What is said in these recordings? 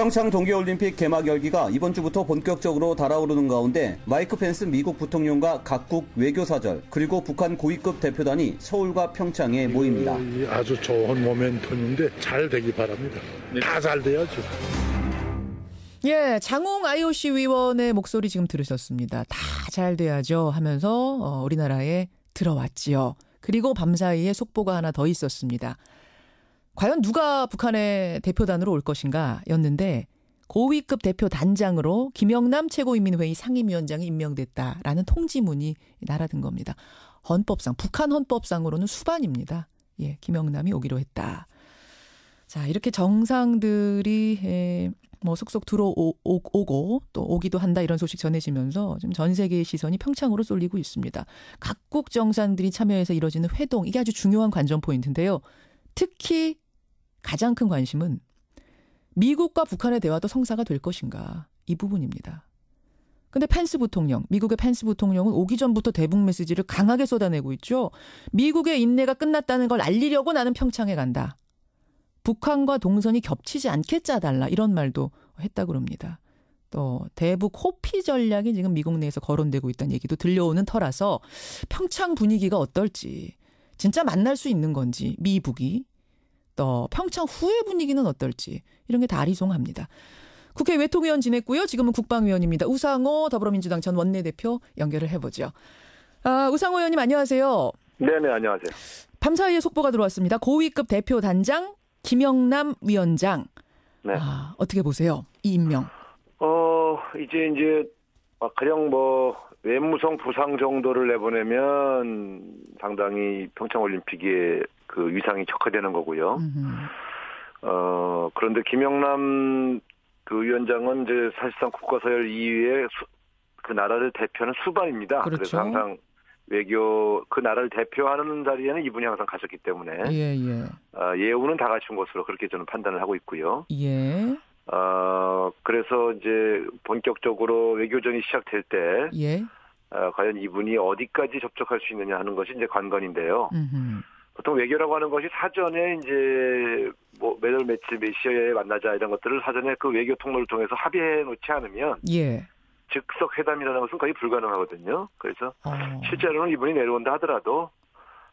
평창 동계올림픽 개막 열기가 이번 주부터 본격적으로 달아오르는 가운데 마이크 펜스 미국 부통령과 각국 외교사절 그리고 북한 고위급 대표단이 서울과 평창에 모입니다. 아주 좋은 모멘텀인데 잘 되기 바랍니다. 다 잘 돼야죠. 예, 장홍 IOC 위원의 목소리 지금 들으셨습니다. 다 잘 돼야죠 하면서 어, 우리나라에 들어왔지요. 그리고 밤사이에 속보가 하나 더 있었습니다. 과연 누가 북한의 대표단으로 올 것인가 였는데 고위급 대표 단장으로 김영남 최고인민회의 상임위원장이 임명됐다라는 통지문이 날아든 겁니다. 헌법상 북한 헌법상으로는 수반입니다. 예, 김영남이 오기로 했다. 자, 이렇게 정상들이 에, 뭐 속속 들어오고 또 오기도 한다 이런 소식 전해지면서 지금 전 세계의 시선이 평창으로 쏠리고 있습니다. 각국 정상들이 참여해서 이뤄지는 회동 이게 아주 중요한 관전 포인트인데요. 특히 가장 큰 관심은 미국과 북한의 대화도 성사가 될 것인가 이 부분입니다. 근데 펜스 부통령, 미국의 펜스 부통령은 오기 전부터 대북 메시지를 강하게 쏟아내고 있죠. 미국의 인내가 끝났다는 걸 알리려고 나는 평창에 간다. 북한과 동선이 겹치지 않게 짜달라 이런 말도 했다고 그럽니다. 또 대북 호피 전략이 지금 미국 내에서 거론되고 있다는 얘기도 들려오는 터라서 평창 분위기가 어떨지 진짜 만날 수 있는 건지 미북이 또 평창 후의 분위기는 어떨지 이런 게 다 아리송합니다. 국회 외통위원 지냈고요. 지금은 국방위원입니다. 우상호 더불어민주당 전 원내대표 연결을 해보죠. 아, 우상호 의원님 안녕하세요. 네네 안녕하세요. 밤 사이에 속보가 들어왔습니다. 고위급 대표 단장 김영남 위원장. 네. 아, 어떻게 보세요? 이 임명. 어 이제 이제 그냥 뭐 외무성 부상 정도를 내보내면 상당히 평창 올림픽의 그 위상이 척화되는 거고요. 음흠. 어 그런데 김영남 그 위원장은 이제 사실상 국가서열 2위의 수, 그 나라를 대표하는 수반입니다. 그렇죠. 래서 항상 외교 그 나라를 대표하는 자리에는 이분이 항상 가셨기 때문에 예, 예. 어, 예우는 다 갖춘 것으로 그렇게 저는 판단을 하고 있고요. 예. 어, 그래서 이제 본격적으로 외교전이 시작될 때, 예. 어, 과연 이분이 어디까지 접촉할 수 있느냐 하는 것이 이제 관건인데요. 음흠. 보통 외교라고 하는 것이 사전에 이제 뭐 매달 며칠 몇 시에 만나자 이런 것들을 사전에 그 외교 통로를 통해서 합의해 놓지 않으면 예. 즉석 회담이라는 것은 거의 불가능하거든요. 그래서 어. 실제로는 이분이 내려온다 하더라도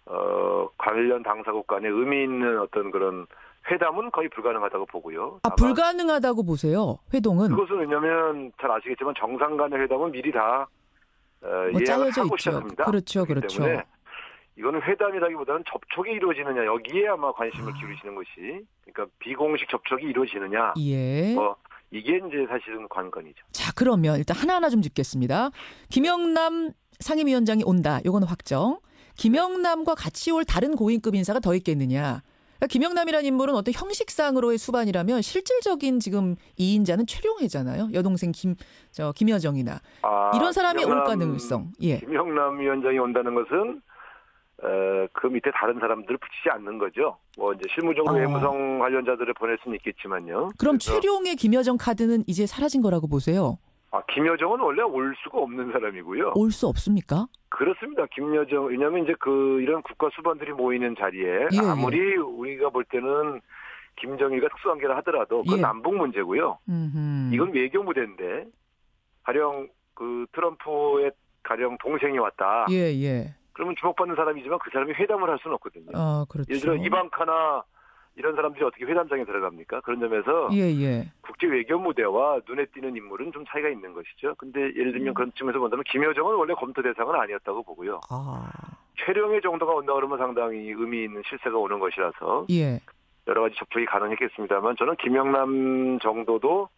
어, 관련 당사국 간에 의미 있는 어떤 그런 회담은 거의 불가능하다고 보고요. 아, 불가능하다고 보세요. 회동은. 그것은 왜냐하면 잘 아시겠지만 정상 간의 회담은 미리 다 어, 뭐 예약을 하고 있죠. 시작합니다. 그렇죠, 그렇죠. 때문에 이거는 회담이라기보다는 접촉이 이루어지느냐 여기에 아마 관심을 아. 기울이시는 것이 그러니까 비공식 접촉이 이루어지느냐 예. 뭐 이게 이제 사실은 관건이죠. 자, 그러면 일단 하나하나 좀 짚겠습니다. 김영남 상임위원장이 온다. 요거는 확정. 김영남과 같이 올 다른 고위급 인사가 더 있겠느냐. 그러니까 김영남이라는 인물은 어떤 형식상으로의 수반이라면 실질적인 지금 이인자는 최룡해잖아요. 여동생 김, 저, 김여정이나. 아, 이런 사람이 올 김영남- 가능성. 예. 김영남 위원장이 온다는 것은 어, 그 밑에 다른 사람들을 붙이지 않는 거죠. 뭐 이제 실무적으로 어. 외무성 관련자들을 보낼 수는 있겠지만요. 그럼 최룡의 김여정 카드는 이제 사라진 거라고 보세요. 아, 김여정은 원래 올 수가 없는 사람이고요. 올 수 없습니까? 그렇습니다. 김여정 왜냐하면 이제 그 이런 국가 수반들이 모이는 자리에 예, 아무리 우리가 볼 때는 김정일과 특수관계를 하더라도 그건 예. 남북 문제고요. 음흠. 이건 외교 무대인데 가령 그 트럼프의 가령 동생이 왔다. 예, 예. 그러면 주목받는 사람이지만 그 사람이 회담을 할 수는 없거든요. 아, 그렇죠. 예를 들어 이방카나 이런 사람들이 어떻게 회담장에 들어갑니까? 그런 점에서 예, 예. 국제 외교 무대와 눈에 띄는 인물은 좀 차이가 있는 것이죠. 근데 예를 음. 들면 그런 측면에서 본다면 김여정은 원래 검토 대상은 아니었다고 보고요. 아. 최룡의 정도가 온다 그러면 상당히 의미 있는 실세가 오는 것이라서 예. 여러 가지 접촉이 가능했겠습니다만 저는 김영남 정도도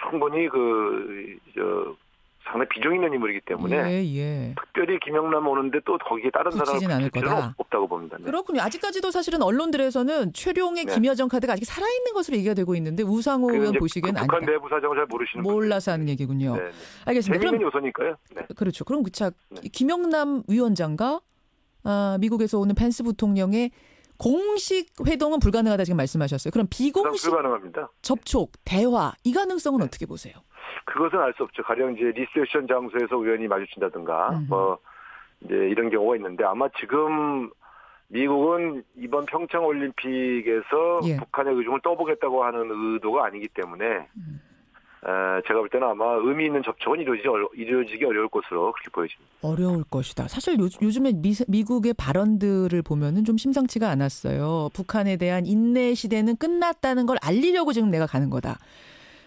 충분히 그, 저, 상당히 비중 있는 인물이기 때문에 예, 예. 특별히 김영남 오는데 또 거기에 다른 사람을 않을 거다. 없- 없다고 봅니다. 네. 그렇군요. 아직까지도 사실은 언론들에서는 최룡의 네. 김여정 카드가 아직 살아있는 것으로 얘기가 되고 있는데 우상호 그 의원 보시기엔 그 북한 아니다. 내부 사정을 잘 모르시는. 몰라서 하는 얘기군요. 네, 네. 알겠습니다. 재밌는 그럼 요소니까요. 네. 그렇죠. 그럼 그차 네. 김영남 위원장과 아, 미국에서 오는 펜스 부통령의 공식 회동은 불가능하다 지금 말씀하셨어요. 그럼 비공식 불가능합니다. 접촉, 대화 이 가능성은 네. 어떻게 보세요? 그것은 알 수 없죠. 가령 이제 리셉션 장소에서 우연히 마주친다든가. 뭐 이제 이런 경우가 있는데 아마 지금 미국은 이번 평창 올림픽에서 예. 북한의 의중을 떠보겠다고 하는 의도가 아니기 때문에 에, 제가 볼 때는 아마 의미 있는 접촉은 이루어지기, 어려, 이루어지기 어려울 것으로 그렇게 보여집니다. 어려울 것이다. 사실 요, 요즘에 미, 미국의 발언들을 보면은 좀 심상치가 않았어요. 북한에 대한 인내 시대는 끝났다는 걸 알리려고 지금 내가 가는 거다.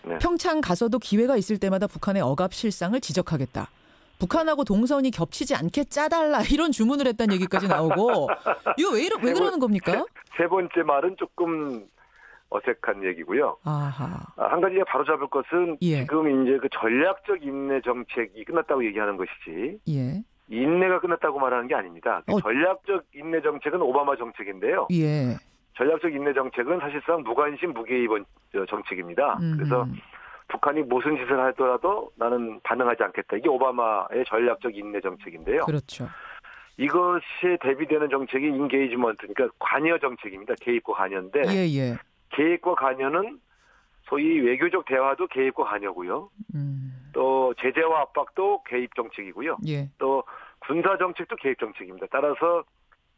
네. 평창 가서도 기회가 있을 때마다 북한의 억압 실상을 지적하겠다. 북한하고 동선이 겹치지 않게 짜달라 이런 주문을 했다는 얘기까지 나오고 이거 왜, 이러, 왜 그러는 겁니까? 세 번째 말은 조금 어색한 얘기고요. 아하. 아, 한 가지 바로 잡을 것은 예. 지금 이제 그 전략적 인내 정책이 끝났다고 얘기하는 것이지 예. 인내가 끝났다고 말하는 게 아닙니다. 그 어. 전략적 인내 정책은 오바마 정책인데요. 예. 전략적 인내 정책은 사실상 무관심 무개입 저 정책입니다. 그래서 음흠. 북한이 무슨 짓을 하더라도 나는 반응하지 않겠다. 이게 오바마의 전략적 인내 정책인데요. 그렇죠. 이것에 대비되는 정책이 인게이지먼트, 그러니까 관여 정책입니다. 개입과 관여인데 예, 예. 개입과 관여는 소위 외교적 대화도 개입과 관여고요. 음. 또 제재와 압박도 개입 정책이고요. 예. 또 군사 정책도 개입 정책입니다. 따라서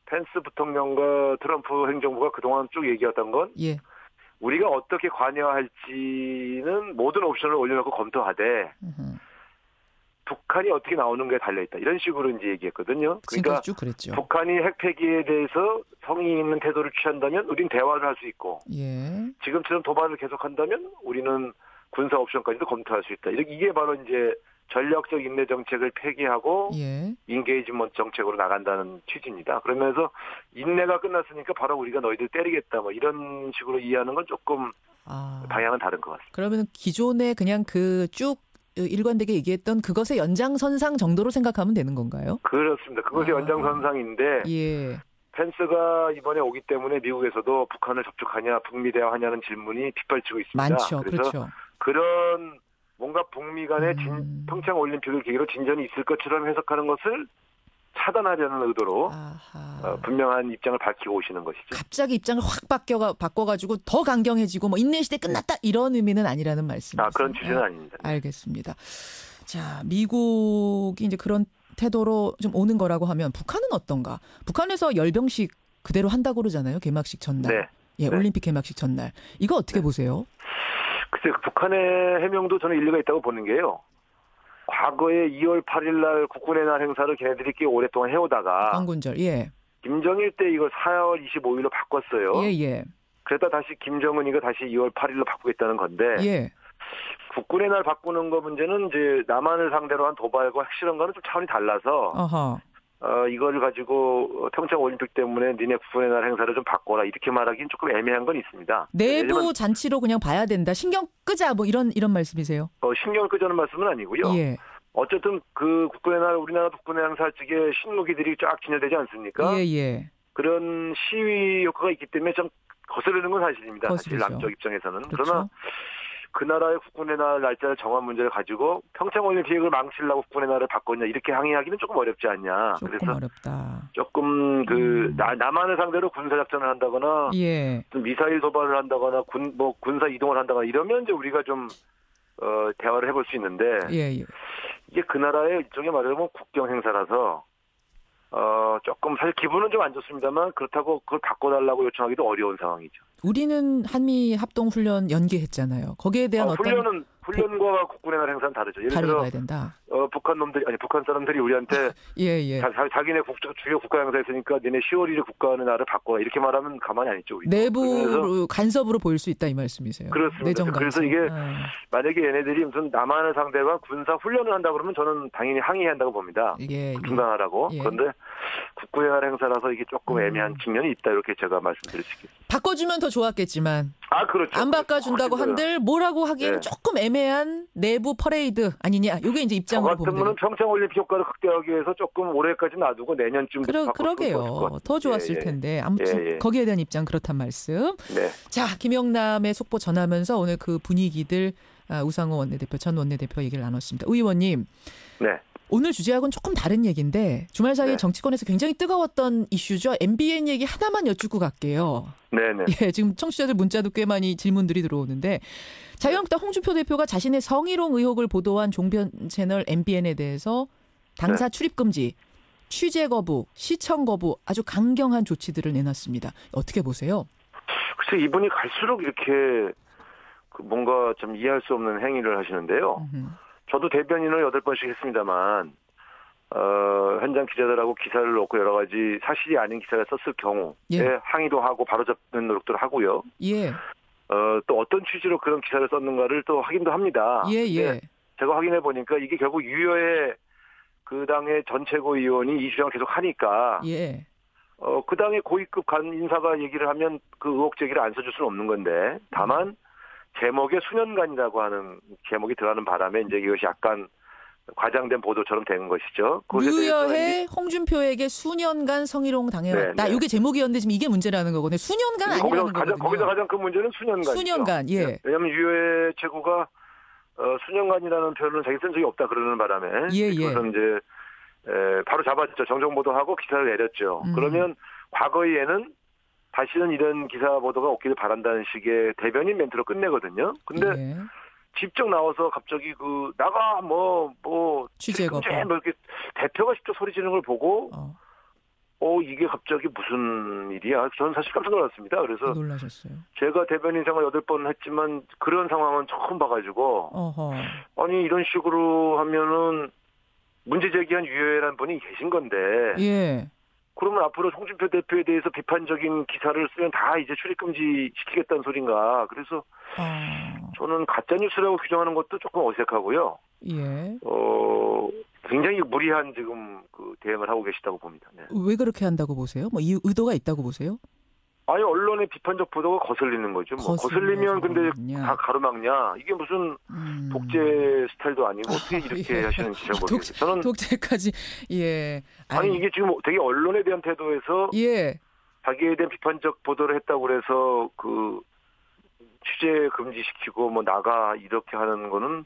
펜스 부통령과 트럼프 행정부가 그동안 쭉 얘기했던 건 예. 우리가 어떻게 관여할지는 모든 옵션을 올려놓고 검토하되 음흠. 북한이 어떻게 나오는 게 달려있다. 이런 식으로 이제 얘기했거든요. 그러니까 쭉 그랬죠. 북한이 핵폐기에 대해서 성의 있는 태도를 취한다면 우린 대화를 할 수 있고 예. 지금처럼 도발을 계속한다면 우리는 군사 옵션까지도 검토할 수 있다. 이게 바로 이제 전략적 인내 정책을 폐기하고 예. 인게이지먼트 정책으로 나간다는 취지입니다. 그러면서 인내가 끝났으니까 바로 우리가 너희들 때리겠다 뭐 이런 식으로 이해하는 건 조금 아. 방향은 다른 것 같습니다. 그러면 기존에 그냥 그쭉 일관되게 얘기했던 그것의 연장선상 정도로 생각하면 되는 건가요? 그렇습니다. 그것이 아. 연장선상인데 예. 펜스가 이번에 오기 때문에 미국에서도 북한을 접촉하냐 북미 대화하냐는 질문이 빗발치고 있습니다. 많죠. 그래서 그렇죠. 그런 뭔가 북미 간의 진- 음. 평창 올림픽을 계기로 진전이 있을 것처럼 해석하는 것을 차단하려는 의도로. 어, 분명한 입장을 밝히고 오시는 것이죠. 갑자기 입장을 확 바뀌어 바꿔가지고 더 강경해지고 뭐 인내 시대 끝났다 이런 의미는 아니라는 말씀이세요. 아 그런 취지는 아닙니다. 알겠습니다. 자, 미국이 이제 그런 태도로 좀 오는 거라고 하면 북한은 어떤가? 북한에서 열병식 그대로 한다고 그러잖아요. 개막식 전날. 네. 예, 네. 올림픽 개막식 전날. 이거 어떻게 보세요? 글쎄 그 북한의 해명도 저는 일리가 있다고 보는 게요. 과거에 2월 8일 날 국군의 날 행사를 걔네들이 꽤 오랫동안 해오다가 광군절. 예. 김정일 때 이걸 4월 25일로 바꿨어요. 예, 예. 그러다 다시 김정은이가 다시 2월 8일로 바꾸겠다는 건데 예. 국군의 날 바꾸는 거 문제는 이제 남한을 상대로 한 도발과 핵실험과는 좀 차원이 달라서 어허. 어, 이거를 가지고 평창 올림픽 때문에 니네 국군의 날 행사를 좀 바꿔라 이렇게 말하기는 조금 애매한 건 있습니다. 내부 왜냐면, 잔치로 그냥 봐야 된다. 신경 끄자. 뭐 이런 이런 말씀이세요? 어, 신경을 끄자는 말씀은 아니고요. 예. 어쨌든 그 국군의 날 우리나라 국군의 행사 측에 신무기들이 쫙 진열되지 않습니까? 예, 예. 그런 시위 효과가 있기 때문에 좀 거스르는 건 사실입니다. 거스르죠. 사실 남쪽 입장에서는. 그러나 그렇죠. 그 나라의 국군의 날 날짜를 정한 문제를 가지고 평창 올림픽을 망치려고 국군의 날을 바꿨냐 이렇게 항의하기는 조금 어렵지 않냐. 조금 그래서 어렵다. 조금 그 음. 나- 남한을 상대로 군사 작전을 한다거나 예. 좀 미사일 도발을 한다거나 군 뭐 군사 이동을 한다거나 이러면 이제 우리가 좀 어, 대화를 해볼 수 있는데 예, 예. 이게 그 나라의 일종의 말하자면 국경 행사라서 어 조금 사실 기분은 좀 안 좋습니다만 그렇다고 그걸 바꿔달라고 요청하기도 어려운 상황이죠. 우리는 한미 합동 훈련 연기했잖아요. 거기에 대한 어, 어, 떤 훈련은 훈련과 국군의 날 행사는 다르죠. 예를 다르게 들어 봐야 된다. 어, 북한 놈들이 아니 북한 사람들이 우리한테 예, 예. 자, 자, 기네 국, 주요 국가 행사 있으니까 니네 10월 1일 국가하는 날을 바꿔 이렇게 말하면 가만히 안 있죠. 우리. 내부로 간섭으로 보일 수 있다 이 말씀이세요. 그렇습니다. 내정 그래서. 이게 아, 만약에 얘네들이 무슨 남한을 상대로 한 군사 훈련을 한다 그러면 저는 당연히 항의해야 한다고 봅니다. 예, 예. 중단하라고. 예. 그런데 국군의 날 행사라서 이게 조금 음. 애매한 측면이 있다 이렇게 제가 말씀드릴 수 있겠습니다. 바꿔주면 더 좋았겠지만 아 그렇죠. 안 바꿔준다고. 한들 뭐라고 하기에는 네. 조금 애매한 내부 퍼레이드 아니냐. 이게 이제 저 입장으로 보면 같으면 돼요. 평창 올림픽 효과를 극대화하기 위해서 조금 올해까지 놔두고 내년쯤 그러, 그러게요. 더 좋았을 텐데 아무튼 예, 예. 거기에 대한 입장 그렇단 말씀. 네. 자 김영남의 속보 전하면서 오늘 그 분위기들 아, 우상호 원내대표 전 원내대표 얘기를 나눴습니다. 의원님 네. 오늘 주제하고는 조금 다른 얘기인데 주말 사이에 네. 정치권에서 굉장히 뜨거웠던 이슈죠. MBN 얘기 하나만 여쭙고 갈게요. 네네. 예, 지금 청취자들 문자도 꽤 많이 질문들이 들어오는데 자유한국당 홍준표 대표가 자신의 성희롱 의혹을 보도한 종편 채널 MBN에 대해서 당사 출입 금지 취재 거부, 시청 거부 아주 강경한 조치들을 내놨습니다. 어떻게 보세요? 글쎄 이분이 갈수록 이렇게 그 뭔가 좀 이해할 수 없는 행위를 하시는데요. 음흠. 저도 대변인을 여덟 번씩 했습니다만 어, 현장 기자들하고 기사를 놓고 여러 가지 사실이 아닌 기사를 썼을 경우에 예. 항의도 하고 바로잡는 노력들을 하고요. 예, 어, 또 어떤 취지로 그런 기사를 썼는가를 또 확인도 합니다. 예, 예. 제가 확인해 보니까 이게 결국 유여의 그 당의 전체고 의원이 이 주장을 계속 하니까 예. 어, 그 당의 고위급 간 인사가 얘기를 하면 그 의혹 제기를 안 써줄 수는 없는 건데 다만 제목에 수년간이라고 하는 제목이 들어가는 바람에 이제 이것이 약간 과장된 보도처럼 된 것이죠. 유여해 홍준표에게 수년간 성희롱 당해왔다. 네, 네. 이게 제목이었는데 지금 이게 문제라는 거거든요. 수년간 거기서 아니라는 가장 거거든요. 거기서 가장 큰 문제는 수년간. 수년간, 예. 왜냐하면 유해 최고가 어, 수년간이라는 표현을 자기 쓴 적이 없다 그러는 바람에 예, 예. 그것은 이제 에, 바로 잡았죠. 정정 보도하고 기사를 내렸죠. 음. 그러면 과거에는 다시는 이런 기사 보도가 없기를 바란다는 식의 대변인 멘트로 끝내거든요. 근데 예. 직접 나와서 갑자기 그 나가 뭐뭐 취재 거부. 뭐 이렇게 대표가 직접 소리 지르는 걸 보고 어, 어 이게 갑자기 무슨 일이야? 저는 사실 깜짝 놀랐습니다. 그래서 놀라셨어요. 제가 대변인 생활 여덟 번 했지만 그런 상황은 처음 봐가지고 어허. 아니 이런 식으로 하면은 문제 제기한 유효회란 분이 계신 건데 예. 그러면 앞으로 홍준표 대표에 대해서 비판적인 기사를 쓰면 다 이제 출입 금지 시키겠다는 소린가 그래서 아, 저는 가짜 뉴스라고 규정하는 것도 조금 어색하고요 예. 어 굉장히 무리한 지금 그 대응을 하고 계시다고 봅니다. 네. 왜 그렇게 한다고 보세요? 뭐 이 의도가 있다고 보세요? 아니 언론의 비판적 보도가 거슬리는 거죠. 뭐 거슬리면 근데. 다 가로막냐? 이게 무슨 음. 독재 스타일도 아니고 어떻게 이렇게 예. 하시는지 잘 독- 모르겠어요. 저는 독재까지 예. 아니 아유, 이게 지금 되게 언론에 대한 태도에서 예. 자기에 대한 비판적 보도를 했다고 그래서 그 취재 금지시키고 뭐 나가 이렇게 하는 거는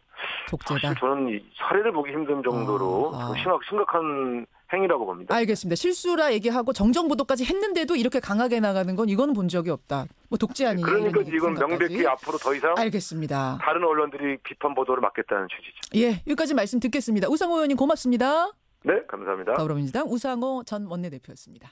독재다. 사실 저는 이 사례를 보기 힘든 정도로 아, 아. 심각, 심각한 행위라고 봅니다. 알겠습니다. 실수라 얘기하고 정정 보도까지 했는데도 이렇게 강하게 나가는 건 이건 본 적이 없다. 뭐 독재 아니냐 그러니까 생각까지. 명백히 앞으로 더 이상 알겠습니다. 다른 언론들이 비판 보도를 막겠다는 취지죠. 예, 여기까지 말씀 듣겠습니다. 우상호 의원님 고맙습니다. 네, 감사합니다. 더불어민주당 우상호 전 원내대표였습니다.